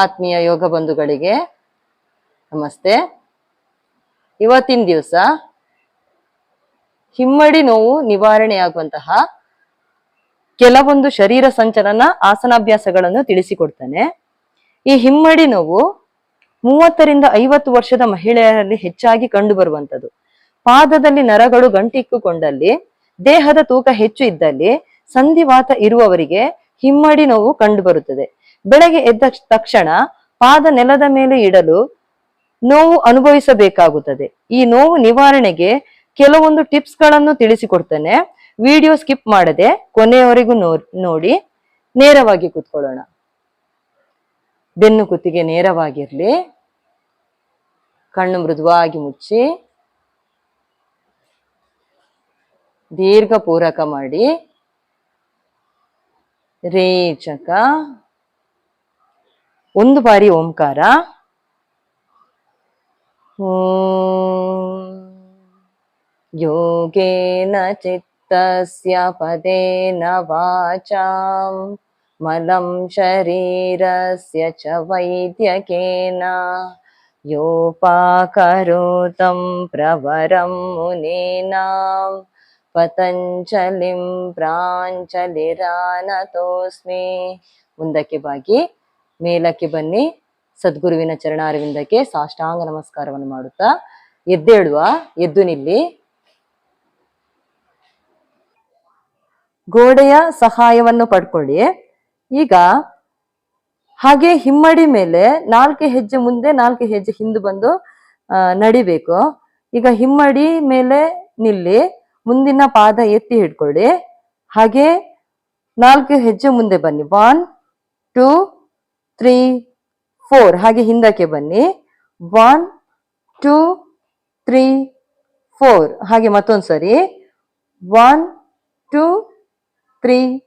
ಆತ್ಮೀಯ ಯೋಗ ಬಂಧುಗಳಿಗೆ ನಮಸ್ತೆ. ಇವತ್ತಿನ ದಿವಸ ಹಿಮ್ಮಡಿ ನೋವು ನಿವಾರಣೆಯಾಗುವಂತಹ ಕೆಲವೊಂದು ಶರೀರ ಸಂಚಲನ ಆಸನಾಭ್ಯಾಸಗಳನ್ನು ತಿಳಿಸಿಕೊಡ್ತಾನೆ. ಈ ಹಿಮ್ಮಡಿ ನೋವು ಮೂವತ್ತರಿಂದ ಐವತ್ತು ವರ್ಷದ ಮಹಿಳೆಯರಲ್ಲಿ ಹೆಚ್ಚಾಗಿ ಕಂಡುಬರುವಂತದ್ದು ಪಾದದಲ್ಲಿ ನರಗಳು ಗಂಟಿಕ್ಕುಕೊಂಡಲ್ಲಿ, ದೇಹದ ತೂಕ ಹೆಚ್ಚು ಇದ್ದಲ್ಲಿ, ಸಂಧಿವಾತ ಇರುವವರಿಗೆ ಹಿಮ್ಮಡಿ ನೋವು ಕಂಡುಬರುತ್ತದೆ. ಬೆಳಗ್ಗೆ ಎದ್ದ ತಕ್ಷಣ ಪಾದ ನೆಲದ ಮೇಲೆ ಇಡಲು ನೋವು ಅನುಭವಿಸಬೇಕಾಗುತ್ತದೆ. ಈ ನೋವು ನಿವಾರಣೆಗೆ ಕೆಲವೊಂದು ಟಿಪ್ಸ್ಗಳನ್ನು ತಿಳಿಸಿಕೊಡ್ತೇನೆ. ವಿಡಿಯೋ ಸ್ಕಿಪ್ ಮಾಡದೆ ಕೊನೆಯವರೆಗೂ ನೋಡಿ ನೇರವಾಗಿ ಕೂತ್ಕೊಳ್ಳೋಣ. ಬೆನ್ನು ಕುತ್ತಿಗೆ ನೇರವಾಗಿರ್ಲಿ. ಕಣ್ಣು ಮೃದುವಾಗಿ ಮುಚ್ಚಿ. ದೀರ್ಘ ಪೂರಕ ಮಾಡಿ. ರೇಚಕ. ಒಂದು ಬಾರಿ ಓಂಕಾರ ಓಂ ಯೋಗೇನ ಚಿತ್ತಸ್ಯ ಪದೇನ ವಾಚಾಂ ಮಲಂ ಶರೀರಸ್ಯ ಚ ವೈದ್ಯಕೇನ ಯೋಪಾಕರೋತಂ ಪ್ರವರಂ ಮುನೀನಾಂ ಪತಂಜಲಿಂ ಪ್ರಾಂಜಲಿರಾನತೋಸ್ಮಿ ಮುಂದಕ್ಕೆ ಬಾಗಿ ಮೇಲಕ್ಕೆ ಬನ್ನಿ. ಸದ್ಗುರುವಿನ ಚರಣಾರವಿಂದಕ್ಕೆ ಸಾಷ್ಟಾಂಗ ನಮಸ್ಕಾರವನ್ನು ಮಾಡುತ್ತಾ ಎದ್ದೇಳುವ, ಎದ್ದು ನಿಲ್ಲಿ. ಗೋಡೆಯ ಸಹಾಯವನ್ನು ಪಡ್ಕೊಳ್ಳಿ. ಈಗ ಹಾಗೆ ಹಿಮ್ಮಡಿ ಮೇಲೆ ನಾಲ್ಕು ಹೆಜ್ಜೆ ಮುಂದೆ, ನಾಲ್ಕು ಹೆಜ್ಜೆ ಹಿಂದೆ ಬಂದು ನಡಿಬೇಕು. ಈಗ ಹಿಮ್ಮಡಿ ಮೇಲೆ ನಿಲ್ಲಿ, ಮುಂದಿನ ಪಾದ ಎತ್ತಿ ಹಿಡ್ಕೊಳ್ಳಿ. ಹಾಗೆ ನಾಲ್ಕು ಹೆಜ್ಜೆ ಮುಂದೆ ಬನ್ನಿ. ಒನ್ ಟೂ ತ್ರೀ ಫೋರ್ ಹಾಗೆ ಹಿಂದಕ್ಕೆ ಬನ್ನಿ. ಒನ್ ಟೂ ತ್ರೀ ಫೋರ್ ಹಾಗೆ ಮತ್ತೊಂದು ಸರಿ. ಒನ್ ಟೂ ತ್ರೀ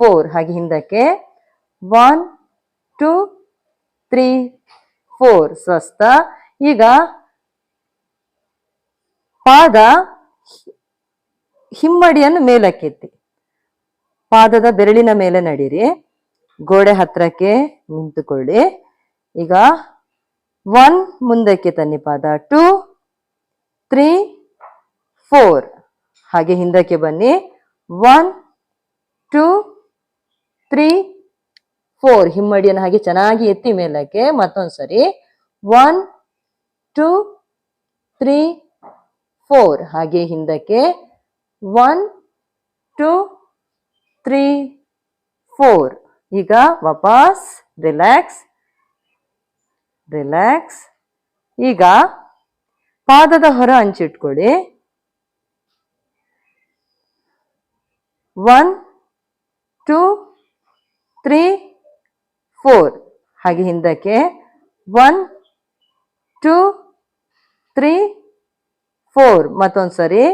ಫೋರ್ ಹಾಗೆ ಹಿಂದಕ್ಕೆ. ಒನ್ ಟೂ ತ್ರೀ ಫೋರ್ ಸ್ವಸ್ಥ. ಈಗ ಪಾದ ಹಿಮ್ಮಡಿಯನ್ನು ಮೇಲಕ್ಕೆತ್ತಿ. ಪಾದದ ಬೆರಳಿನ ಮೇಲೆ ನಡೀರಿ. ಗೋಡೆ ಹತ್ರಕ್ಕೆ ನಿಂತುಕೊಳ್ಳಿ. ಈಗ ಒನ್ ಮುಂದಕ್ಕೆ ತನ್ನಿ ಪಾದ. Two, three, four. ಹಾಗೆ ಹಿಂದಕ್ಕೆ ಬನ್ನಿ. One, two, three, four. ಹಿಮ್ಮಡಿಯನ್ನು ಹಾಗೆ ಚೆನ್ನಾಗಿ ಎತ್ತಿ ಮೇಲಕ್ಕೆ ಮತ್ತೊಂದು ಸರಿ ಒನ್, ಟೂ, ತ್ರೀ, ಫೋರ್. ಹಾಗೆ ಹಿಂದಕ್ಕೆ. One, two, three, four. ಈಗ ವಾಪಸ್ ರಿಲ್ಯಾಕ್ಸ್ ರಿಲ್ಯಾಕ್ಸ್ ಈಗ ಪಾದದ ಹೊರ ಹಂಚಿಟ್ಕೊಳ್ಳಿ ಒನ್ ಟೂ ತ್ರೀ ಫೋರ್ ಹಾಗೆ ಹಿಂದಕ್ಕೆ. ಒನ್ ಟೂ ತ್ರೀ ಫೋರ್ ಮತ್ತೊಂದು ಸರಿ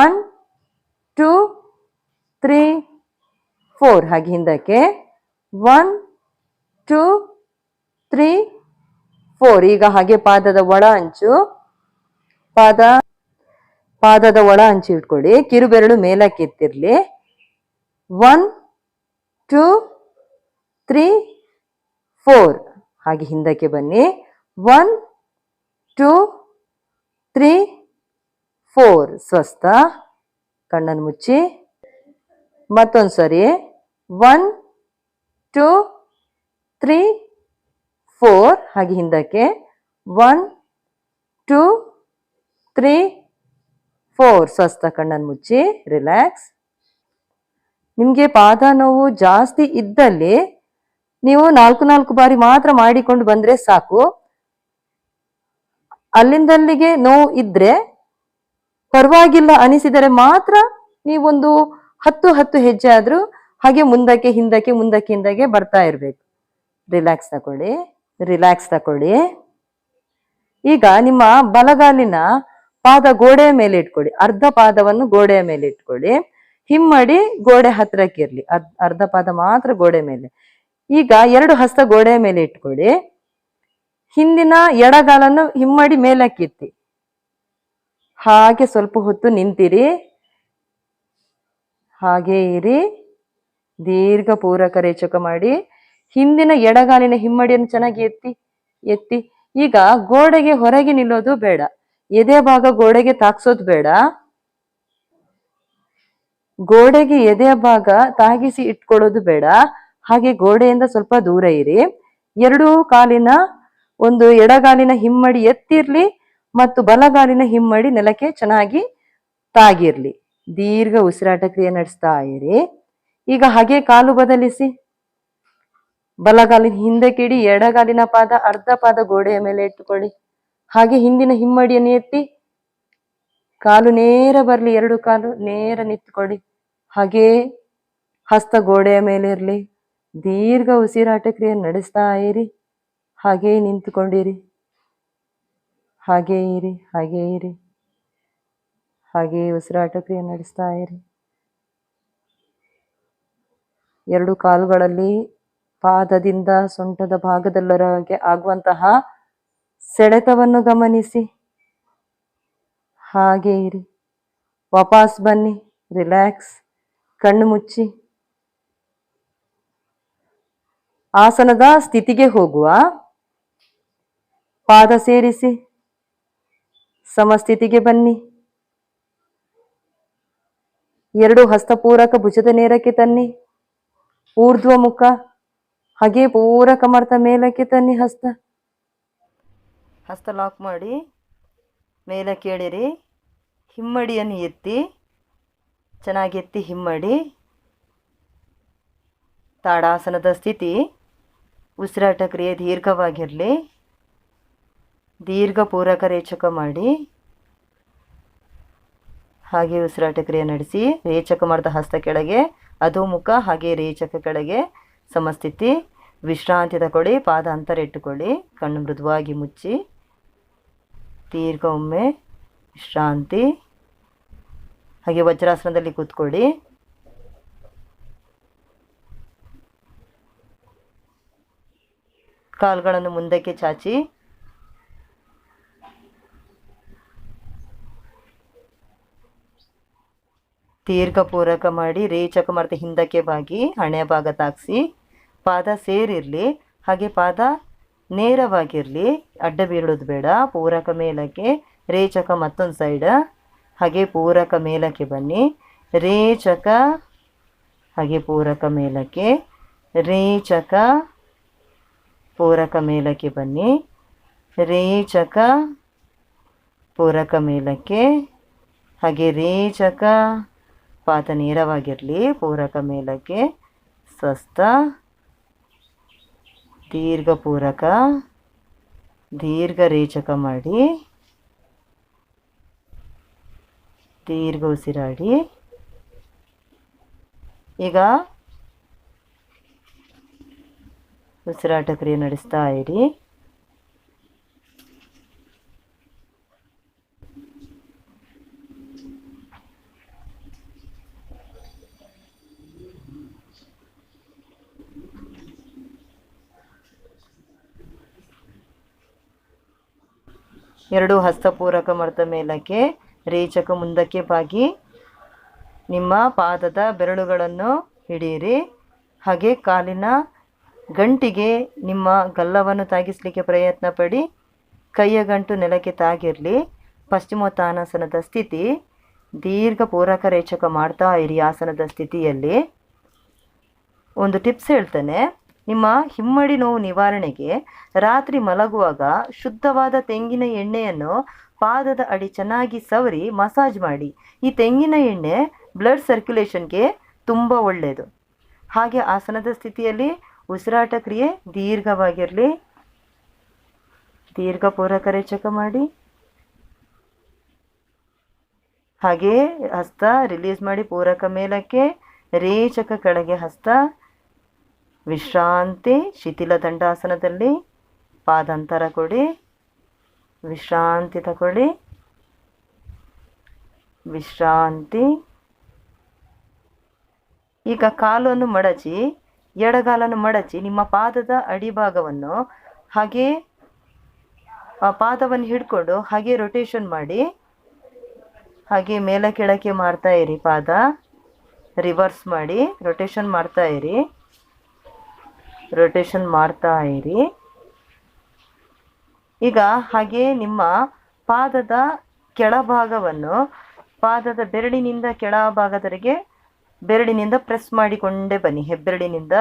ಒನ್ ಟೂ ತ್ರೀ ಫೋರ್ ಹಾಗೆ ಹಿಂದಕ್ಕೆ. One, two, three, four. ಈಗ ಹಾಗೆ ಪಾದದ ಒಳ ಅಂಚು. ಪಾದ, ಪಾದದ ಒಳ ಅಂಚು ಇಟ್ಕೊಳ್ಳಿ. ಕಿರುಬೆರಳು ಮೇಲಕ್ಕೆ ಎತ್ತಿರಲಿ. One, two, three, four. ಹಾಗೆ ಹಿಂದಕ್ಕೆ ಬನ್ನಿ. One, two, three, four. ಸ್ವಸ್ಥ. ಕಣ್ಣನ್ನು ಮುಚ್ಚಿ. ಮತ್ತೊಂದು ಸರಿ ಒನ್, ಟೂ, ತ್ರೀ, ಫೋರ್, ಹಾಗೆ ಹಿಂದಕ್ಕೆ. One, two, three, four. ಸ್ವಸ್ಥ ಕಣ್ಣನ್ನು ಮುಚ್ಚಿ, ರಿಲ್ಯಾಕ್ಸ್. ನಿಮಗೆ ಪಾದ ನೋವು ಜಾಸ್ತಿ ಇದ್ದಲ್ಲಿ ನೀವು ನಾಲ್ಕು ನಾಲ್ಕು ಬಾರಿ ಮಾತ್ರ ಮಾಡಿಕೊಂಡು ಬಂದರೆ ಸಾಕು. ಅಲ್ಲಿಂದಲ್ಲಿಗೆ ನೋವು ಇದ್ರೆ ಪರವಾಗಿಲ್ಲ ಅನಿಸಿದರೆ ಮಾತ್ರ ನೀವೊಂದು ಹತ್ತು ಹತ್ತು ಹೆಜ್ಜೆ ಆದ್ರೂ ಹಾಗೆ ಮುಂದಕ್ಕೆ, ಹಿಂದಕ್ಕೆ ಮುಂದಕ್ಕೆ, ಹಿಂದಕ್ಕೆ ಬರ್ತಾ ಇರಬೇಕು. ರಿಲ್ಯಾಕ್ಸ್ ತಗೊಳ್ಳಿ ರಿಲ್ಯಾಕ್ಸ್ ತಗೊಳ್ಳಿ ಈಗ ನಿಮ್ಮ ಬಲಗಾಲಿನ ಪಾದ ಗೋಡೆಯ ಮೇಲೆ ಇಟ್ಕೊಳ್ಳಿ. ಅರ್ಧ ಪಾದವನ್ನು ಗೋಡೆಯ ಮೇಲೆ ಇಟ್ಕೊಳ್ಳಿ. ಹಿಮ್ಮಡಿ ಗೋಡೆ ಹತ್ರಕ್ಕೆ ಇರ್ಲಿ. ಅರ್ಧ ಪಾದ ಮಾತ್ರ ಗೋಡೆ ಮೇಲೆ. ಈಗ ಎರಡು ಹಸ್ತ ಗೋಡೆಯ ಮೇಲೆ ಇಟ್ಕೊಳ್ಳಿ. ಹಿಂದಿನ ಎಡಗಾಲನ್ನು ಹಿಮ್ಮಡಿ ಮೇಲಕ್ಕೆತ್ತಿ ಹಾಗೆ ಸ್ವಲ್ಪ ಹೊತ್ತು ನಿಂತಿರಿ. ಹಾಗೆ ಇರಿ. ದೀರ್ಘ ಪೂರಕ ರೇಚಕ ಮಾಡಿ ಹಿಂದಿನ ಎಡಗಾಲಿನ ಹಿಮ್ಮಡಿಯನ್ನು ಚೆನ್ನಾಗಿ ಎತ್ತಿ ಎತ್ತಿ. ಈಗ ಗೋಡೆಗೆ ಹೊರಗೆ ನಿಲ್ಲೋದು ಬೇಡ. ಎದೆ ಭಾಗ ಗೋಡೆಗೆ ತಾಕ್ಸೋದು ಬೇಡ. ಗೋಡೆಗೆ ಎದೆ ಭಾಗ ತಾಗಿಸಿ ಇಟ್ಕೊಳ್ಳೋದು ಬೇಡ. ಹಾಗೆ ಗೋಡೆಯಿಂದ ಸ್ವಲ್ಪ ದೂರ ಇರಿ. ಎರಡು ಕಾಲಿನ, ಒಂದು ಎಡಗಾಲಿನ ಹಿಮ್ಮಡಿ ಎತ್ತಿರ್ಲಿ ಮತ್ತು ಬಲಗಾಲಿನ ಹಿಮ್ಮಡಿ ನೆಲಕ್ಕೆ ಚೆನ್ನಾಗಿ ತಾಗಿರ್ಲಿ. ದೀರ್ಘ ಉಸಿರಾಟ ಕ್ರಿಯೆ ನಡೆಸ್ತಾ ಇರಿ. ಈಗ ಹಾಗೆ ಕಾಲು ಬದಲಿಸಿ. ಬಲಗಾಲಿನ ಹಿಂದೆ ಕಿಡಿ, ಎಡಗಾಲಿನ ಪಾದ, ಅರ್ಧ ಪಾದ ಗೋಡೆಯ ಮೇಲೆ ಇಟ್ಟುಕೊಳ್ಳಿ ಹಾಗೆ ಹಿಂದಿನ ಹಿಮ್ಮಡಿಯನ್ನು ಎತ್ತಿ, ಕಾಲು ನೇರ ಬರಲಿ, ಎರಡು ಕಾಲು ನೇರ ನಿಂತುಕೊಳ್ಳಿ. ಹಾಗೆ ಹಸ್ತ ಗೋಡೆಯ ಮೇಲೆ ಇರಲಿ. ದೀರ್ಘ ಉಸಿರಾಟ ಕ್ರಿಯೆ ನಡೆಸ್ತಾ ಇರಿ. ಹಾಗೇ ನಿಂತುಕೊಂಡಿರಿ. ಹಾಗೇ ಇರಿ ಹಾಗೇ ಇರಿ. ಹಾಗೇ ಉಸಿರಾಟ ಕ್ರಿಯೆ ನಡೆಸ್ತಾ ಇರಿ. ಎರಡು ಕಾಲುಗಳಲ್ಲಿ ಪಾದದಿಂದ ಸೊಂಟದ ಭಾಗದಲ್ಲರವರೆಗೆ ಆಗುವಂತಹ ಸೆಳೆತವನ್ನು ಗಮನಿಸಿ. ಹಾಗೆ ಇರಿ. ವಾಪಸ್ ಬನ್ನಿ. ರಿಲ್ಯಾಕ್ಸ್. ಕಣ್ಣು ಮುಚ್ಚಿ. ಆಸನದ ಸ್ಥಿತಿಗೆ ಹೋಗುವ. ಪಾದ ಸೇರಿಸಿ. ಸಮಸ್ಥಿತಿಗೆ ಬನ್ನಿ. ಎರಡು ಹಸ್ತಪೂರಕ ಭುಜದ ನೇರಕ್ಕೆ ತನ್ನಿ. ಊರ್ಧ್ವ ಮುಖ, ಹಾಗೆ ಪೂರಕ ಮರ್ತ ಮೇಲಕ್ಕೆ ತನ್ನಿ ಹಸ್ತ. ಹಸ್ತ ಲಾಕ್ ಮಾಡಿ ಮೇಲಕ್ಕೆ ಎಳಿರಿ ಹಿಮ್ಮಡಿಯನ್ನು ಎತ್ತಿ, ಚೆನ್ನಾಗಿ ಎತ್ತಿ ಹಿಮ್ಮಡಿ. ತಾಡಾಸನದ ಸ್ಥಿತಿ, ಉಸಿರಾಟ ಕ್ರಿಯೆ ದೀರ್ಘವಾಗಿರಲಿ. ದೀರ್ಘ ಪೂರಕ ರೇಚಕ ಮಾಡಿ. ಹಾಗೆ ಉಸಿರಾಟ ಕ್ರಿಯೆ ನಡೆಸಿ, ರೇಚಕ ಮಾಡಿದ ಹಸ್ತ ಕೆಳಗೆ ಅದು ಮುಖ ಹಾಗೆ ರೇಚಕ ಕೆಳಗೆ ಸಮಸ್ಥಿತಿ. ವಿಶ್ರಾಂತಿ ತಗೊಳ್ಳಿ, ಪಾದ ಅಂತರ ಇಟ್ಟುಕೊಳ್ಳಿ, ಕಣ್ಣು ಮೃದುವಾಗಿ ಮುಚ್ಚಿ. ದೀರ್ಘ ಒಮ್ಮೆ ವಿಶ್ರಾಂತಿ. ಹಾಗೆ ವಜ್ರಾಸನದಲ್ಲಿ ಕೂತ್ಕೊಳ್ಳಿ. ಕಾಲುಗಳನ್ನು ಮುಂದಕ್ಕೆ ಚಾಚಿ ದೀರ್ಘ ಪೂರಕ ಮಾಡಿ ರೇಚಕ ಮಾಡ್ತಾ ಹಿಂದಕ್ಕೆ ಬಾಗಿ ಹಣೆ ಭಾಗ ತಾಗಿಸಿ ಪಾದ ಸೇರಿರಲಿ, ಹಾಗೆ ಪಾದ ನೇರವಾಗಿರಲಿ, ಅಡ್ಡ ಬೀಳೋದು ಬೇಡ, ಪೂರಕ ಮೇಲಕ್ಕೆ ರೇಚಕ ಮತ್ತೊಂದು ಸೈಡ ಹಾಗೆ ಪೂರಕ ಮೇಲಕ್ಕೆ ಬನ್ನಿ, ರೇಚಕ, ಹಾಗೆ ಪೂರಕ ಮೇಲಕ್ಕೆ, ರೇಚಕ, ಪೂರಕ ಮೇಲಕ್ಕೆ ಬನ್ನಿ, ರೇಚಕ, ಪೂರಕ ಮೇಲಕ್ಕೆ, ಹಾಗೆ ರೇಚಕ ಪಾದ ನೇರವಾಗಿರಲಿ, ಪೂರಕ ಮೇಲಕ್ಕೆ ಸ್ವಸ್ಥ ದೀರ್ಘ ಪೂರಕ ದೀರ್ಘ ರೇಚಕ ಮಾಡಿ, ದೀರ್ಘ ಉಸಿರಾಡಿ. ಈಗ ಉಸಿರಾಟ ಕ್ರಿಯೆ ನಡೆಸ್ತಾ ಇರಿ. ಎರಡು ಹಸ್ತಪೂರಕ ಮರ್ತ ಮೇಲಕ್ಕೆ ರೇಚಕ ಮುಂದಕ್ಕೆ ಬಾಗಿ. ನಿಮ್ಮ ಪಾದದ ಬೆರಳುಗಳನ್ನು ಹಿಡಿಯಿರಿ. ಹಾಗೆ ಕಾಲಿನ ಗಂಟಿಗೆ ನಿಮ್ಮ ಗಲ್ಲವನ್ನು ತಾಗಿಸಲಿಕ್ಕೆ ಪ್ರಯತ್ನ ಪಡಿ ಕೈಯ ಗಂಟು ನೆಲಕ್ಕೆ ತಾಗಿರಲಿ. ಪಶ್ಚಿಮೋತ್ತಾನಾಸನದ ಸ್ಥಿತಿ. ದೀರ್ಘ ಪೂರಕ ರೇಚಕ ಮಾಡ್ತಾ ಇರಿ ಆಸನದ ಸ್ಥಿತಿಯಲ್ಲಿ. ಒಂದು ಟಿಪ್ಸ್ ಹೇಳ್ತೇನೆ. ನಿಮ್ಮ ಹಿಮ್ಮಡಿ ನೋವು ನಿವಾರಣೆಗೆ ರಾತ್ರಿ ಮಲಗುವಾಗ ಶುದ್ಧವಾದ ತೆಂಗಿನ ಎಣ್ಣೆಯನ್ನು ಪಾದದ ಅಡಿ ಚೆನ್ನಾಗಿ ಸವರಿ ಮಸಾಜ್ ಮಾಡಿ. ಈ ತೆಂಗಿನ ಎಣ್ಣೆ ಬ್ಲಡ್ ಸರ್ಕ್ಯುಲೇಷನ್ಗೆ ತುಂಬ ಒಳ್ಳೆಯದು ಹಾಗೆ ಆಸನದ ಸ್ಥಿತಿಯಲ್ಲಿ ಉಸಿರಾಟ ಕ್ರಿಯೆ ದೀರ್ಘವಾಗಿರಲಿ. ದೀರ್ಘ ಪೂರಕ ರೇಚಕ ಮಾಡಿ. ಹಾಗೆ ಹಸ್ತ ರಿಲೀಸ್ ಮಾಡಿ ಪೂರಕ ಮೇಲಕ್ಕೆ ರೇಚಕ ಕೆಳಗೆ ಹಸ್ತ ವಿಶ್ರಾಂತಿ ಶಿಥಿಲ ದಂಡಾಸನದಲ್ಲಿ ಪಾದಂತರ ಕೊಡಿ. ವಿಶ್ರಾಂತಿ ತಗೊಳ್ಳಿ. ವಿಶ್ರಾಂತಿ. ಈಗ ಕಾಲನ್ನು ಮಡಚಿ, ಎಡಗಾಲನ್ನು ಮಡಚಿ ನಿಮ್ಮ ಪಾದದ ಅಡಿಭಾಗವನ್ನು ಹಾಗೆ, ಆ ಪಾದವನ್ನು ಹಿಡ್ಕೊಂಡು ಹಾಗೆ ರೊಟೇಷನ್ ಮಾಡಿ, ಹಾಗೆ ಮೇಲೆ ಕೆಳಕ್ಕೆ ಮಾಡ್ತಾ ಇರಿ ಪಾದ. ರಿವರ್ಸ್ ಮಾಡಿ ರೊಟೇಷನ್ ಮಾಡ್ತಾ ಇರಿ. ರೊಟೇಷನ್ ಮಾಡ್ತಾ ಇರಿ. ಈಗ ಹಾಗೆ ನಿಮ್ಮ ಪಾದದ ಕೆಳಭಾಗವನ್ನು, ಪಾದದ ಬೆರಳಿನಿಂದ ಕೆಳಭಾಗದವರೆಗೆ ಬೆರಳಿನಿಂದ ಪ್ರೆಸ್ ಮಾಡಿಕೊಂಡೇ ಬನ್ನಿ. ಹೆಬ್ಬೆರಳಿನಿಂದ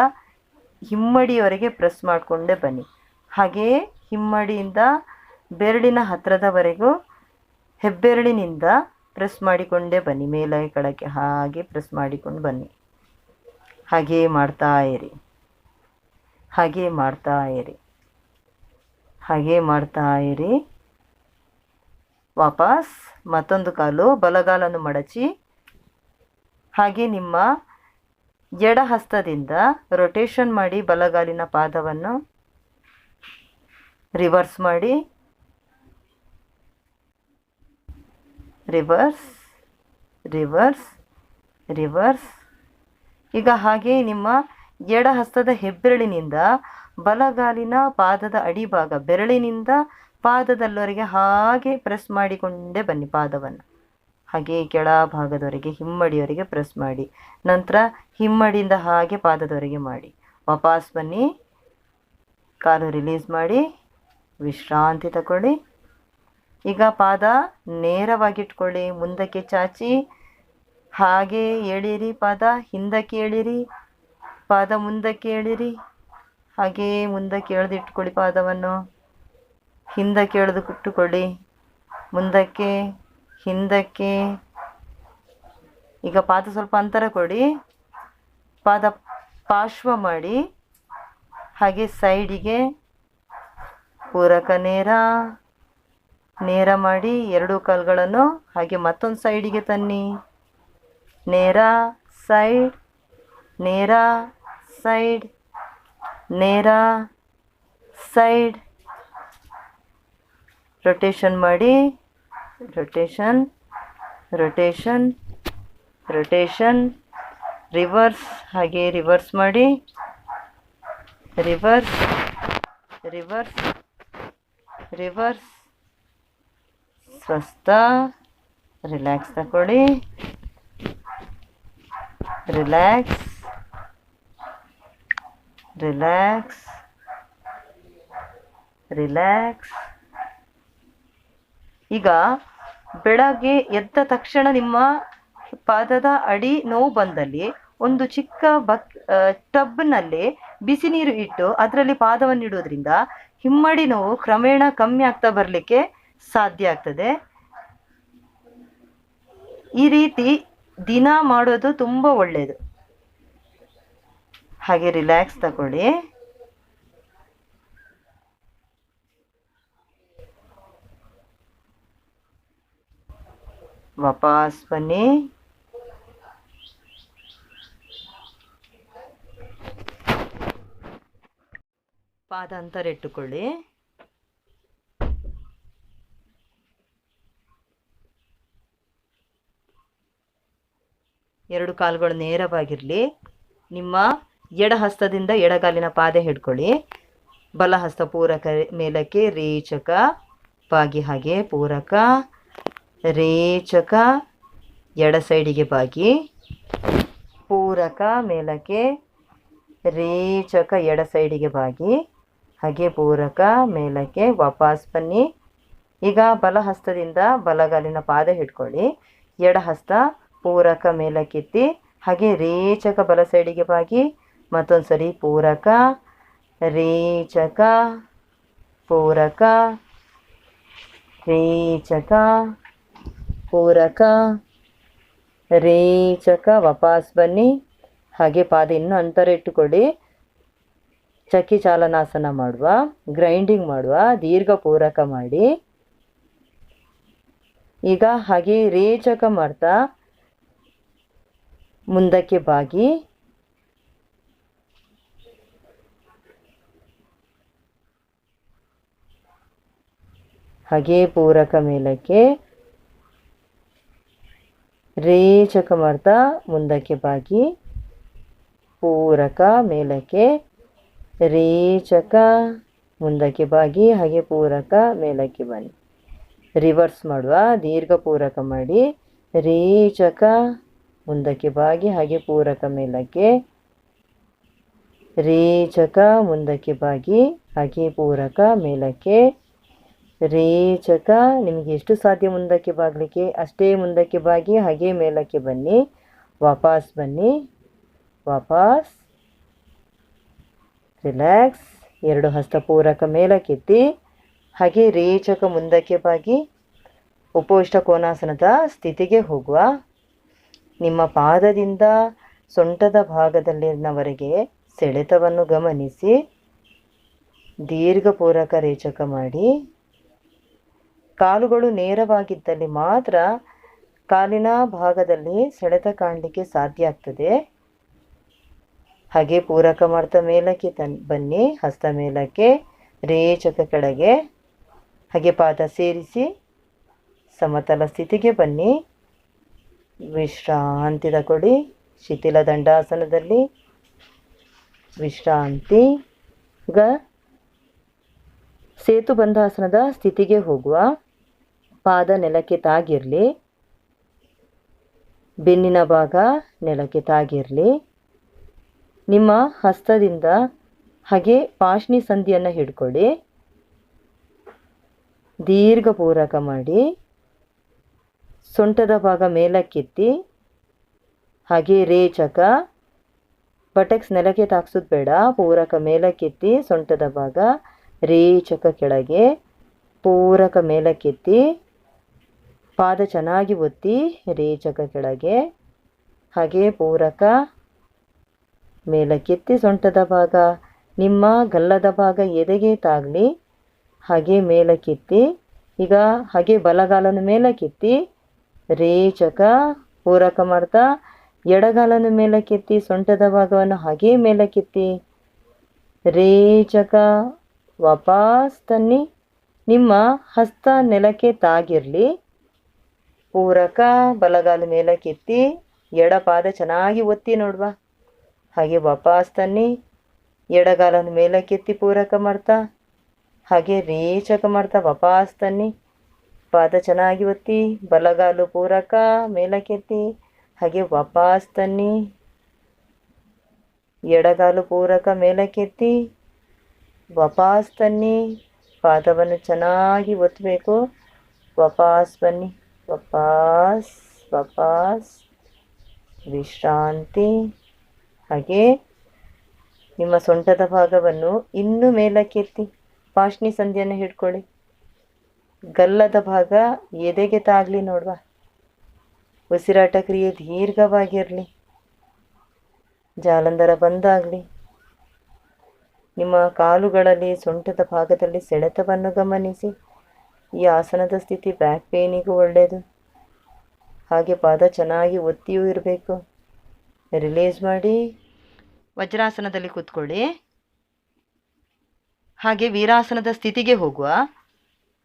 ಹಿಮ್ಮಡಿಯವರೆಗೆ ಪ್ರೆಸ್ ಮಾಡಿಕೊಂಡೇ ಬನ್ನಿ. ಹಾಗೆಯೇ ಹಿಮ್ಮಡಿಯಿಂದ ಬೆರಳಿನ ಹತ್ತಿರದವರೆಗೂ ಹೆಬ್ಬೆರಳಿನಿಂದ ಪ್ರೆಸ್ ಮಾಡಿಕೊಂಡೇ ಬನ್ನಿ. ಮೇಲೆ ಕೆಳಗೆ ಹಾಗೆ ಪ್ರೆಸ್ ಮಾಡಿಕೊಂಡು ಬನ್ನಿ. ಹಾಗೆಯೇ ಮಾಡ್ತಾ ಇರಿ. ಹಾಗೆ ಮಾಡ್ತಾ ಇರಿ. ಹಾಗೆ ಮಾಡ್ತಾ ಇರಿ. ವಾಪಸ್ ಮತ್ತೊಂದು ಕಾಲು ಬಲಗಾಲನ್ನು ಮಡಚಿ. ಹಾಗೆ ನಿಮ್ಮ ಎಡ ಹಸ್ತದಿಂದ ರೊಟೇಷನ್ ಮಾಡಿ ಬಲಗಾಲಿನ ಪಾದವನ್ನು ರಿವರ್ಸ್ ಮಾಡಿ. ರಿವರ್ಸ್ ರಿವರ್ಸ್ ರಿವರ್ಸ್ ಈಗ ಹಾಗೆ ನಿಮ್ಮ ಎಡ ಹಸ್ತದ ಹೆಬ್ಬೆರಳಿನಿಂದ ಬಲಗಾಲಿನ ಪಾದದ ಅಡಿಭಾಗ ಬೆರಳಿನಿಂದ ಪಾದದಲ್ಲವರೆಗೆ ಹಾಗೆ ಪ್ರೆಸ್ ಮಾಡಿಕೊಂಡೇ ಬನ್ನಿ ಪಾದವನ್ನು. ಹಾಗೆ ಕೆಳಭಾಗದವರೆಗೆ, ಹಿಮ್ಮಡಿಯವರೆಗೆ ಪ್ರೆಸ್ ಮಾಡಿ. ನಂತರ ಹಿಮ್ಮಡಿಯಿಂದ ಹಾಗೆ ಪಾದದವರೆಗೆ ಮಾಡಿ. ವಾಪಸ್ ಬನ್ನಿ. ಕಾಲು ರಿಲೀಸ್ ಮಾಡಿ. ವಿಶ್ರಾಂತಿ ತಗೊಳ್ಳಿ. ಈಗ ಪಾದ ನೇರವಾಗಿಟ್ಕೊಳ್ಳಿ. ಮುಂದಕ್ಕೆ ಚಾಚಿ. ಹಾಗೆ ಎಳೀರಿ ಪಾದ. ಹಿಂದಕ್ಕೆ ಎಳೀರಿ. ಪಾದ ಮುಂದಕ್ಕೆ ಎಳಿರಿ. ಹಾಗೆಯೇ ಮುಂದಕ್ಕೆ ಎಳೆದಿಟ್ಕೊಳ್ಳಿ ಪಾದವನ್ನು. ಹಿಂದಕ್ಕೆ ಎಳೆದು ಕುಟ್ಟುಕೊಳ್ಳಿ ಮುಂದಕ್ಕೆ, ಹಿಂದಕ್ಕೆ. ಈಗ ಪಾದ ಸ್ವಲ್ಪ ಅಂತರ ಕೊಡಿ. ಪಾದ ಪಾರ್ಶ್ವ ಮಾಡಿ. ಹಾಗೆ ಸೈಡಿಗೆ ಪೂರಕ ನೇರ. ನೇರ ಮಾಡಿ ಎರಡು ಕಾಲುಗಳನ್ನು ಹಾಗೆ ಮತ್ತೊಂದು ಸೈಡಿಗೆ ತನ್ನಿ. ನೇರ, ಸೈಡ್, ನೇರ. ಸೈಡ್ ನೇರ ಸೈಡ್ ರೊಟೇಷನ್ ಮಾಡಿ ರೊಟೇಷನ್ ರೊಟೇಷನ್ ರೊಟೇಷನ್ ರಿವರ್ಸ್ ಹಾಗೆ ರಿವರ್ಸ್ ಮಾಡಿ ರಿವರ್ಸ್ ರಿವರ್ಸ್ ರಿವರ್ಸ್ ಸ್ವಸ್ಥ ರಿಲ್ಯಾಕ್ಸ್ ತಗೊಳ್ಳಿ ರಿಲ್ಯಾಕ್ಸ್ ರಿಲ್ಯಾಕ್ಸ್ ರಿಲ್ಯಾಕ್ಸ್ ಈಗ ಬೆಳಗ್ಗೆ ಎದ್ದ ತಕ್ಷಣ ನಿಮ್ಮ ಪಾದದ ಅಡಿ ನೋವು ಬಂದಲ್ಲಿ ಒಂದು ಚಿಕ್ಕ ಬಕ್ ಟಬ್ನಲ್ಲಿ ಬಿಸಿ ನೀರು ಇಟ್ಟು ಅದರಲ್ಲಿ ಪಾದವನ್ನು ಇಡೋದ್ರಿಂದ ಹಿಮ್ಮಡಿ ನೋವು ಕ್ರಮೇಣ ಕಮ್ಮಿ ಆಗ್ತಾ ಬರಲಿಕ್ಕೆ ಸಾಧ್ಯ ಆಗ್ತದೆ. ಈ ರೀತಿ ದಿನ ಮಾಡೋದು ತುಂಬ ಒಳ್ಳೆಯದು ಹಾಗೆ ರಿಲ್ಯಾಕ್ಸ್ ತಗೊಳ್ಳಿ. ವಾಪಸ್ ಬನ್ನಿ. ಪಾದ ಅಂತರ ಇಟ್ಟುಕೊಳ್ಳಿ. ಎರಡು ಕಾಲುಗಳು ನೇರವಾಗಿರಲಿ. ನಿಮ್ಮ ಎಡ ಹಸ್ತದಿಂದ ಎಡಗಾಲಿನ ಪಾದೆ ಹಿಡ್ಕೊಳ್ಳಿ. ಬಲಹಸ್ತ ಪೂರಕ ಮೇಲಕ್ಕೆ ರೇಚಕ, ಬಾಗಿ ಹಾಗೆ ಪೂರಕ, ರೇಚಕ, ಎಡ ಸೈಡಿಗೆ ಬಾಗಿ, ಪೂರಕ ಮೇಲಕ್ಕೆ ರೇಚಕ, ಎಡ ಸೈಡಿಗೆ ಬಾಗಿ, ಹಾಗೆ ಪೂರಕ ಮೇಲಕ್ಕೆ ವಾಪಸ್ ಬನ್ನಿ. ಈಗ ಬಲ ಹಸ್ತದಿಂದ ಬಲಗಾಲಿನ ಪಾದ ಹಿಡ್ಕೊಳ್ಳಿ. ಎಡ ಹಸ್ತ ಪೂರಕ ಮೇಲಕ್ಕೆತ್ತಿ, ಹಾಗೆ ರೇಚಕ ಬಲ ಸೈಡಿಗೆ ಬಾಗಿ ಮತ್ತೊಂದು ಸರಿ ಪೂರಕ, ರೇಚಕ ಪೂರಕ ರೇಚಕ ಪೂರಕ, ರೇಚಕ. ವಾಪಸ್ ಬನ್ನಿ. ಹಾಗೆ ಪಾದ ಇನ್ನೂ ಅಂತರ ಇಟ್ಟುಕೊಡಿ ಚಕ್ಕಿ ಚಾಲನಾಸನ ಮಾಡುವ, ಗ್ರೈಂಡಿಂಗ್ ಮಾಡುವ, ದೀರ್ಘ ಪೂರಕ ಮಾಡಿ. ಈಗ ಹಾಗೆ ರೇಚಕ ಮಾಡ್ತಾ ಮುಂದಕ್ಕೆ ಬಾಗಿ. ಹಾಗೆ ಪೂರಕ ಮೇಲಕ್ಕೆ ರೇಚಕ ಮಾಡ್ತಾ ಮುಂದಕ್ಕೆ ಬಾಗಿ ಪೂರಕ ಮೇಲಕ್ಕೆ ರೇಚಕ ಮುಂದಕ್ಕೆ ಬಾಗಿ ಹಾಗೆ ಪೂರಕ ಮೇಲಕ್ಕೆ ಬನ್ನಿ. ರಿವರ್ಸ್ ಮಾಡುವ, ದೀರ್ಘ ಪೂರಕ ಮಾಡಿ, ರೇಚಕ ಮುಂದಕ್ಕೆ ಬಾಗಿ ಹಾಗೆ ಪೂರಕ ಮೇಲಕ್ಕೆ ರೇಚಕ ಮುಂದಕ್ಕೆ ಬಾಗಿ ಹಾಗೆ ಪೂರಕ ಮೇಲಕ್ಕೆ ರೇಚಕ ನಿಮಗೆ ಎಷ್ಟು ಸಾಧ್ಯ ಮುಂದಕ್ಕೆ ಬಾಗಲಿಕ್ಕೆ, ಅಷ್ಟೇ ಮುಂದಕ್ಕೆ ಬಾಗಿ, ಹಾಗೆ ಮೇಲಕ್ಕೆ ಬನ್ನಿ. ವಾಪಸ್ ಬನ್ನಿ. ವಾಪಸ್. ರಿಲ್ಯಾಕ್ಸ್ ಎರಡು ಹಸ್ತ ಪೂರಕ ಮೇಲಕ್ಕೆತ್ತಿ. ಹಾಗೆ ರೇಚಕ ಮುಂದಕ್ಕೆ ಬಾಗಿ. ಉಪವಿಷ್ಟ ಕೋನಾಸನದ ಸ್ಥಿತಿಗೆ ಹೋಗುವ. ನಿಮ್ಮ ಪಾದದಿಂದ ಸೊಂಟದ ಭಾಗದಲ್ಲಿನವರೆಗೆ ಸೆಳೆತವನ್ನು ಗಮನಿಸಿ. ದೀರ್ಘಪೂರಕ ರೇಚಕ ಮಾಡಿ. ಕಾಲುಗಳು ನೇರವಾಗಿದ್ದಲ್ಲಿ ಮಾತ್ರ ಕಾಲಿನ ಭಾಗದಲ್ಲಿ ಸೆಳೆತ ಕಾಣಲಿಕ್ಕೆ ಸಾಧ್ಯ ಆಗ್ತದೆ. ಹಾಗೆ ಪೂರಕ ಮಾಡ್ತಾ ಮೇಲಕ್ಕೆ ತನ್, ಬನ್ನಿ, ಹಸ್ತ ಮೇಲಕ್ಕೆ, ರೇಚಕ ಕೆಳಗೆ. ಹಾಗೆ ಪಾದ ಸೇರಿಸಿ ಸಮತಲ ಸ್ಥಿತಿಗೆ ಬನ್ನಿ. ವಿಶ್ರಾಂತಿ ತಗೊಳ್ಳಿ. ಶಿಥಿಲ ದಂಡಾಸನದಲ್ಲಿ ವಿಶ್ರಾಂತಿ. ಗ. ಸೇತು ಬಂಧಾಸನದ ಸ್ಥಿತಿಗೆ ಹೋಗುವ. ಪಾದ ನೆಲಕ್ಕೆ ತಾಗಿರಲಿ. ಬೆನ್ನಿನ ಭಾಗ ನೆಲಕ್ಕೆ ತಾಗಿರಲಿ. ನಿಮ್ಮ ಹಸ್ತದಿಂದ ಹಾಗೆ ಪಾಶ್ನಿ ಸಂಧಿಯನ್ನು ಹಿಡ್ಕೊಳ್ಳಿ ದೀರ್ಘ ಪೂರಕ ಮಾಡಿ. ಸೊಂಟದ ಭಾಗ ಮೇಲಕ್ಕೆತ್ತಿ. ಹಾಗೆ ರೇಚಕ. ಬಟಕ್ಸ್ ನೆಲಕ್ಕೆ ತಾಕ್ಸೋದು ಬೇಡ. ಪೂರಕ ಮೇಲಕ್ಕೆತ್ತಿ, ಸೊಂಟದ ಭಾಗ ರೇಚಕ ಕೆಳಗೆ. ಪೂರಕ ಮೇಲಕ್ಕೆತ್ತಿ. ಪಾದ ಚೆನ್ನಾಗಿ ಒತ್ತಿ ರೇಚಕ ಕೆಳಗೆ, ಹಾಗೆ ಪೂರಕ ಮೇಲಕ್ಕೆತ್ತಿ ಸೊಂಟದ ಭಾಗ, ನಿಮ್ಮ ಗಲ್ಲದ ಭಾಗ ಎದೆಗೆ ತಾಗಲಿ, ಹಾಗೆ ಮೇಲಕ್ಕೆತ್ತಿ ಈಗ ಹಾಗೆ ಬಲಗಾಲನ ಮೇಲಕ್ಕೆತ್ತಿ ರೇಚಕ ಪೂರಕ ಮಾಡ್ತಾ, ಎಡಗಾಲನ ಮೇಲಕ್ಕೆತ್ತಿ ಸೊಂಟದ ಭಾಗವನ್ನು ಹಾಗೆ ಮೇಲಕ್ಕೆತ್ತಿ ರೇಚಕ ವಾಪಸ್ ತನ್ನಿ, ನಿಮ್ಮ ಹಸ್ತ ನೆಲಕ್ಕೆ ತಾಗಿರಲಿ ಪೂರಕ ಬಲಗಾಲ ಮೇಲಕ್ಕೆತ್ತಿ ಎಡ ಪಾದ ಚೆನ್ನಾಗಿ ಒತ್ತಿ ನೋಡುವ. ಹಾಗೆ ವಾಪಸ್ ತನ್ನಿ ಎಡಗಾಲನ ಮೇಲಕ್ಕೆತ್ತಿ ಪೂರಕ ಮಾಡ್ತಾ, ಹಾಗೆ ರೇಚಕ ಮಾಡ್ತಾ ವಾಪಸ್ ತನ್ನಿ. ಪಾದ ಚೆನ್ನಾಗಿ ಒತ್ತಿ, ಬಲಗಾಲು ಪೂರಕ ಮೇಲಕ್ಕೆತ್ತಿ ಹಾಗೆ ವಾಪಸ್ ತನ್ನಿ. ಎಡಗಾಲು ಪೂರಕ ಮೇಲಕ್ಕೆತ್ತಿ ವಾಪಸ್ ತನ್ನಿ. ಪಾದವನ್ನು ಚೆನ್ನಾಗಿ ಒತ್ತಬೇಕು ವಾಪಸ್ ಬನ್ನಿ. ವಾಪಸ್ ವಾಪಸ್ ವಿಶ್ರಾಂತಿ. ಹಾಗೆ ನಿಮ್ಮ ಸೊಂಟದ ಭಾಗವನ್ನು ಇನ್ನೂ ಮೇಲಕ್ಕೆತ್ತಿ, ಪಾಶ್ನಿ ಸಂಧಿಯನ್ನು ಹಿಡ್ಕೊಳ್ಳಿ. ಗಲ್ಲದ ಭಾಗ ಎದೆಗೆ ತಾಗಲಿ ನೋಡುವ. ಉಸಿರಾಟ ಕ್ರಿಯೆ ದೀರ್ಘವಾಗಿರಲಿ. ಜಾಲಂಧರ ಬಂದಾಗಲಿ. ನಿಮ್ಮ ಕಾಲುಗಳಲ್ಲಿ ಸೊಂಟದ ಭಾಗದಲ್ಲಿ ಸೆಳೆತವನ್ನು ಗಮನಿಸಿ. ಈ ಆಸನದ ಸ್ಥಿತಿ ಬ್ಯಾಕ್ ಪೇನಿಗೂ ಒಳ್ಳೆಯದು ಹಾಗೆ ಪಾದ ಚೆನ್ನಾಗಿ ಒತ್ತಿಯೂ ಇರಬೇಕು. ರಿಲೀಸ್ ಮಾಡಿ. ವಜ್ರಾಸನದಲ್ಲಿ ಕೂತ್ಕೊಳ್ಳಿ. ಹಾಗೆ ವೀರಾಸನದ ಸ್ಥಿತಿಗೆ ಹೋಗುವ.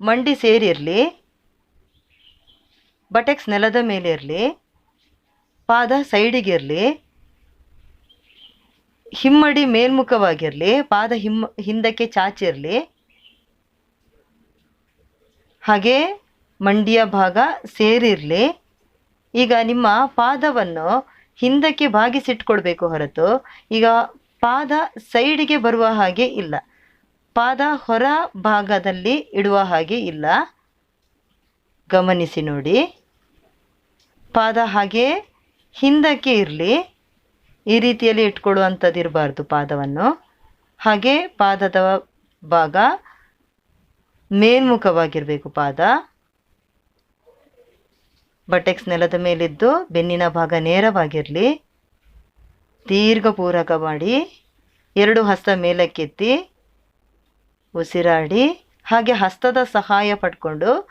ಮಂಡಿ ಸೇರಿರಲಿ. ಬಟೆಕ್ಸ್ ನೆಲದ ಮೇಲೆ ಇರಲಿ. ಪಾದ ಸೈಡಿಗಿರಲಿ ಹಿಮ್ಮಡಿ ಮೇಲ್ಮುಖವಾಗಿರಲಿ. ಪಾದ ಹಿಮ್ಮ ಹಿಂದಕ್ಕೆ ಚಾಚಿರಲಿ. ಹಾಗೆ ಮಂಡಿಯ ಭಾಗ ಸೇರಿರಲಿ. ಈಗ ನಿಮ್ಮ ಪಾದವನ್ನು ಹಿಂದಕ್ಕೆ ಬಾಗಿಸಿಟ್ಕೊಳ್ಬೇಕು ಹೊರತು. ಈಗ ಪಾದ ಸೈಡಿಗೆ ಬರುವ ಹಾಗೆ ಇಲ್ಲ. ಪಾದ ಹೊರ ಭಾಗದಲ್ಲಿ ಇಡುವ ಹಾಗೆ ಇಲ್ಲ. ಗಮನಿಸಿ ನೋಡಿ. ಪಾದ ಹಾಗೆ ಹಿಂದಕ್ಕೆ ಇರಲಿ. ಈ ರೀತಿಯಲ್ಲಿ ಇಟ್ಕೊಳ್ಳುವಂಥದ್ದು ಇರಬಾರ್ದು ಪಾದವನ್ನು. ಹಾಗೆ ಪಾದದ ಭಾಗ ಮೇಲ್ಮುಖವಾಗಿರಬೇಕು ಪಾದ. ಬಟೆಕ್ಸ್ ನೆಲದ ಮೇಲಿದ್ದು ಬೆನ್ನಿನ ಭಾಗ ನೇರವಾಗಿರಲಿ. ದೀರ್ಘ ಪೂರಕ ಮಾಡಿ. ಎರಡು ಹಸ್ತ ಮೇಲಕ್ಕೆತ್ತಿ. ಉಸಿರಾಡಿ. ಹಾಗೆ ಹಸ್ತದ ಸಹಾಯ ಪಡ್ಕೊಂಡು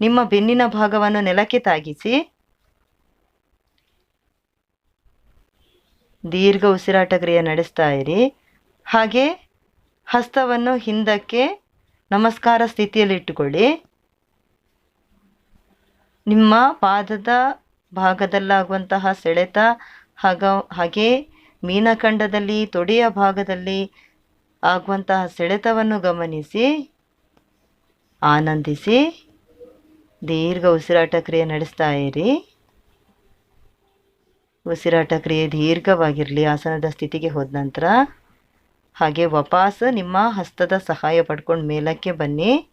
ನಿಮ್ಮ ಬೆನ್ನಿನ ಭಾಗವನ್ನು ನೆಲಕ್ಕೆ ತಾಗಿಸಿ. ದೀರ್ಘ ಉಸಿರಾಟ ಕ್ರಿಯೆ ನಡೆಸ್ತಾ ಇರಿ. ಹಾಗೆ ಹಸ್ತವನ್ನು ಹಿಂದಕ್ಕೆ ನಮಸ್ಕಾರ ಸ್ಥಿತಿಯಲ್ಲಿ ಇಟ್ಟುಕೊಳ್ಳಿ ನಿಮ್ಮ ಪಾದದ ಭಾಗದಲ್ಲಾಗುವಂತಹ ಸೆಳೆತ ಹಾಗ ಹಾಗೆ ಮೀನಖಂಡದಲ್ಲಿ ತೊಡೆಯ ಭಾಗದಲ್ಲಿ ಆಗುವಂತಹ ಸೆಳೆತವನ್ನು ಗಮನಿಸಿ. ಆನಂದಿಸಿ. ದೀರ್ಘ ಉಸಿರಾಟ ಕ್ರಿಯೆ ನಡೆಸ್ತಾ ಇರಿ. ಉಸಿರಾಟ ಕ್ರಿಯೆ ದೀರ್ಘವಾಗಿರಲಿ, ಆಸನದ ಸ್ಥಿತಿಗೆ ಹೋದ ನಂತರ. ಹಾಗೆ ವಾಪಸ್ ನಿಮ್ಮ ಹಸ್ತದ ಸಹಾಯ ಪಡ್ಕೊಂಡು ಮೇಲಕ್ಕೆ ಬನ್ನಿ.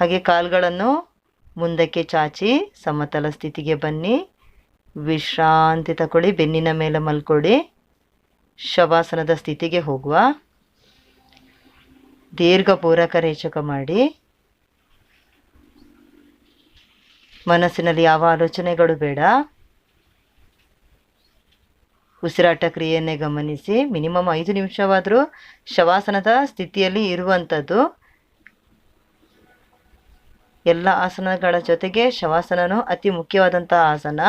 ಹಾಗೆ ಕಾಲುಗಳನ್ನು ಮುಂದಕ್ಕೆ ಚಾಚಿ ಸಮತಲ ಸ್ಥಿತಿಗೆ ಬನ್ನಿ. ವಿಶ್ರಾಂತಿ ತಗೊಳ್ಳಿ, ಬೆನ್ನಿನ ಮೇಲೆ ಮಲ್ಕೊಳ್ಳಿ. ಶವಾಸನದ ಸ್ಥಿತಿಗೆ ಹೋಗುವ. ದೀರ್ಘ ಪೂರಕ ರೇಚಕ ಮಾಡಿ. ಮನಸ್ಸಿನಲ್ಲಿ ಯಾವ ಆಲೋಚನೆಗಳು ಬೇಡ. ಉಸಿರಾಟ ಕ್ರಿಯೆಯನ್ನೇ ಗಮನಿಸಿ, ಮಿನಿಮಮ್ ಐದು ನಿಮಿಷವಾದರೂ ಶವಾಸನದ ಸ್ಥಿತಿಯಲ್ಲಿ ಇರುವಂಥದ್ದು. ಎಲ್ಲ ಆಸನಗಳ ಜೊತೆಗೆ ಶವಾಸನನೂ ಅತಿ ಮುಖ್ಯವಾದಂಥ ಆಸನ.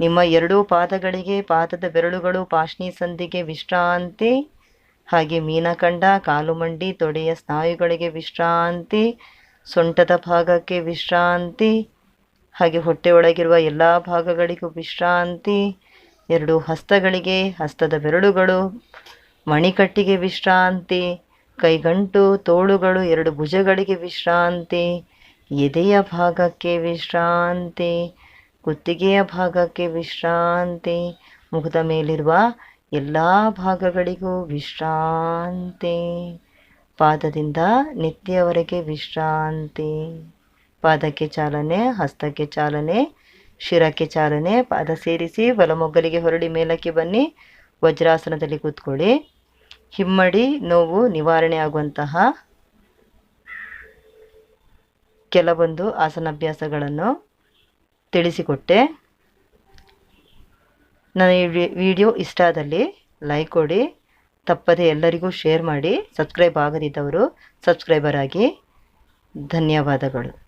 ನಿಮ್ಮ ಎರಡೂ ಪಾದಗಳಿಗೆ, ಪಾದದ ಬೆರಳುಗಳು, ಪಾಶ್ನಿ ಸಂಧಿಗೆ ವಿಶ್ರಾಂತಿ, ಹಾಗೆ ಮೀನಖಂಡ ಕಾಲು ಮಂಡಿ, ತೊಡೆಯ ಸ್ನಾಯುಗಳಿಗೆ ವಿಶ್ರಾಂತಿ, ಸೊಂಟದ ಭಾಗಕ್ಕೆ ವಿಶ್ರಾಂತಿ, ಹಾಗೆ ಹೊಟ್ಟೆ ಒಳಗಿರುವ ಎಲ್ಲ ಭಾಗಗಳಿಗೂ ವಿಶ್ರಾಂತಿ ಎರಡು ಹಸ್ತಗಳಿಗೆ, ಹಸ್ತದ ಬೆರಳುಗಳು, ಮಣಿಕಟ್ಟಿಗೆ ವಿಶ್ರಾಂತಿ, ಕೈಗಂಟು, ತೋಳುಗಳು, ಎರಡು ಭುಜಗಳಿಗೆ ವಿಶ್ರಾಂತಿ, ಎದೆಯ ಭಾಗಕ್ಕೆ ವಿಶ್ರಾಂತಿ, ಕುತ್ತಿಗೆಯ ಭಾಗಕ್ಕೆ ವಿಶ್ರಾಂತಿ, ಮುಖದ ಮೇಲಿರುವ ಎಲ್ಲ ಭಾಗಗಳಿಗೂ ವಿಶ್ರಾಂತಿ. ಪಾದದಿಂದ ನಿತ್ಯವರೆಗೆ ವಿಶ್ರಾಂತಿ. ಪಾದಕ್ಕೆ ಚಾಲನೆ, ಹಸ್ತಕ್ಕೆ ಚಾಲನೆ ಶಿರಕ್ಕೆ ಚಾಲನೆ, ಪಾದ ಸೇರಿಸಿ ಬಲಮೊಗ್ಗಲಿಗೆ ಹೊರಡಿ ಮೇಲಕ್ಕೆ ಬನ್ನಿ. ವಜ್ರಾಸನದಲ್ಲಿ ಕೂತ್ಕೊಳ್ಳಿ. ಹಿಮ್ಮಡಿ, ನೋವು, ನಿವಾರಣೆ ಆಗುವಂತಹ ಕೆಲವೊಂದು ಆಸನಾಭ್ಯಾಸಗಳನ್ನು ತಿಳಿಸಿಕೊಟ್ಟೆ. ನನ್ನ ಈ ವಿಡಿಯೋ ಇಷ್ಟ ಆದಲ್ಲಿ ಲೈಕ್ ಕೊಡಿ. ತಪ್ಪದೆ ಎಲ್ಲರಿಗೂ ಶೇರ್ ಮಾಡಿ. ಸಬ್ಸ್ಕ್ರೈಬ್ ಆಗದಿದ್ದವರು ಸಬ್ಸ್ಕ್ರೈಬರ್ ಆಗಿ. ಧನ್ಯವಾದಗಳು.